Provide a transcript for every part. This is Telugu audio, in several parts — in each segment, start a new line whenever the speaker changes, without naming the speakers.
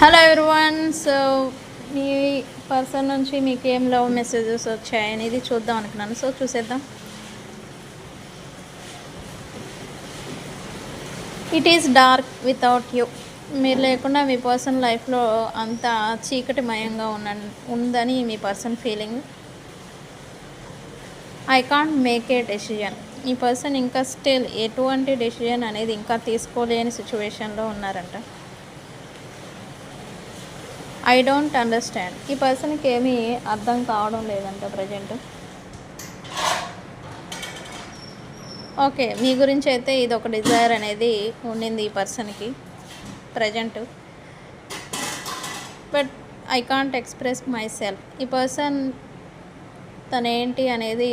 హలో ఎవరివన్ సో మీ పర్సన్ నుంచి మీకు ఏం లవ్ మెసేజెస్ వచ్చాయనేది చూద్దాం అనుకున్నాను. సో చూసేద్దాం. It is dark without you మీరు లేకుండా మీ పర్సన్ లైఫ్లో అంత చీకటిమయంగా ఉన్న ఉందని మీ person feeling I can't make a decision ఈ పర్సన్ ఇంకా స్టిల్ ఎటువంటి డెసిజన్ అనేది ఇంకా తీసుకోలేని సిచ్యువేషన్లో ఉన్నారంట. ఐ డోంట్ అండర్స్టాండ్ ఈ పర్సన్కి ఏమీ అర్థం కావడం లేదంట ప్రజెంట్ ఓకే మీ గురించి అయితే ఇది ఒక డిజైర్ అనేది ఉండింది ఈ పర్సన్కి present but I can't express myself ఈ పర్సన్ తనేంటి అనేది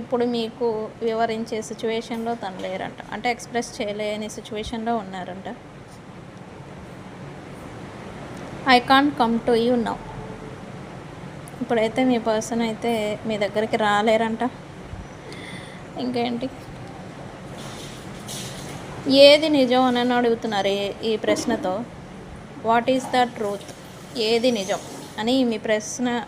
ఇప్పుడు మీకు వివరించే సిచ్యువేషన్లో తను లేరంట. అంటే ఎక్స్ప్రెస్ చేయలేని సిచ్యువేషన్లో ఉన్నారంట. I can't come to you now ఇప్పుడైతే మీ పర్సన్ అయితే మీ దగ్గరికి రాలేరంట. ఇంకేంటి? ఏది నిజం అని అడుగుతున్నారు ఈ- ఈ ప్రశ్నతో? వాట్ ఈస్ ద ట్రూత్ ఏది నిజం అని మీ ప్రశ్న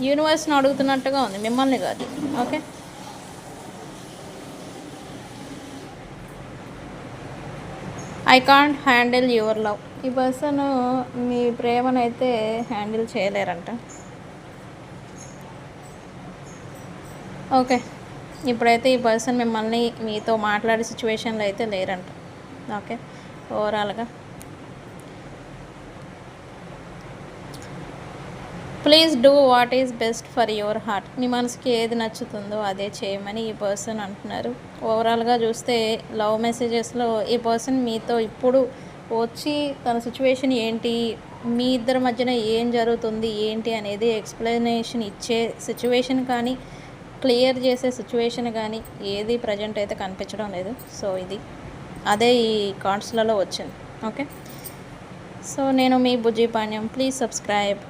యూనివర్స్ని అడుగుతున్నట్టుగా ఉంది మిమ్మల్ని కాదు. Okay I can't handle your love ఈ పర్సన్ మీ ప్రేమనైతే హ్యాండిల్ చేయలేరంట. ఓకే. ఇప్పుడైతే ఈ పర్సన్ మిమ్మల్ని మీతో మాట్లాడే సిచ్యువేషన్లో అయితే లేరంట. ఓకే. ఓవరాల్గా. Please do what is best for your heart. మీ మనసుకి ఏది నచ్చుతుందో అదే చేయమని ఈ పర్సన్ అంటున్నారు. ఓవరాల్గా చూస్తే లవ్ మెసేజెస్లో ఈ పర్సన్ మీతో ఇప్పుడు వచ్చి తన సిచ్యువేషన్ ఏంటి మీ ఇద్దరి మధ్యన ఏం జరుగుతుంది ఏంటి అనేది ఎక్స్ప్లెనేషన్ ఇచ్చే సిచ్యువేషన్ కానీ క్లియర్ చేసే సిచ్యువేషన్ కానీ ఏది ప్రజెంట్ అయితే కనిపించడం లేదు. సో ఇది అదే ఈ కార్డ్స్లలో వచ్చింది. ఓకే సో నేను మీ బుజ్జి పాణ్యం ప్లీజ్ సబ్స్క్రైబ్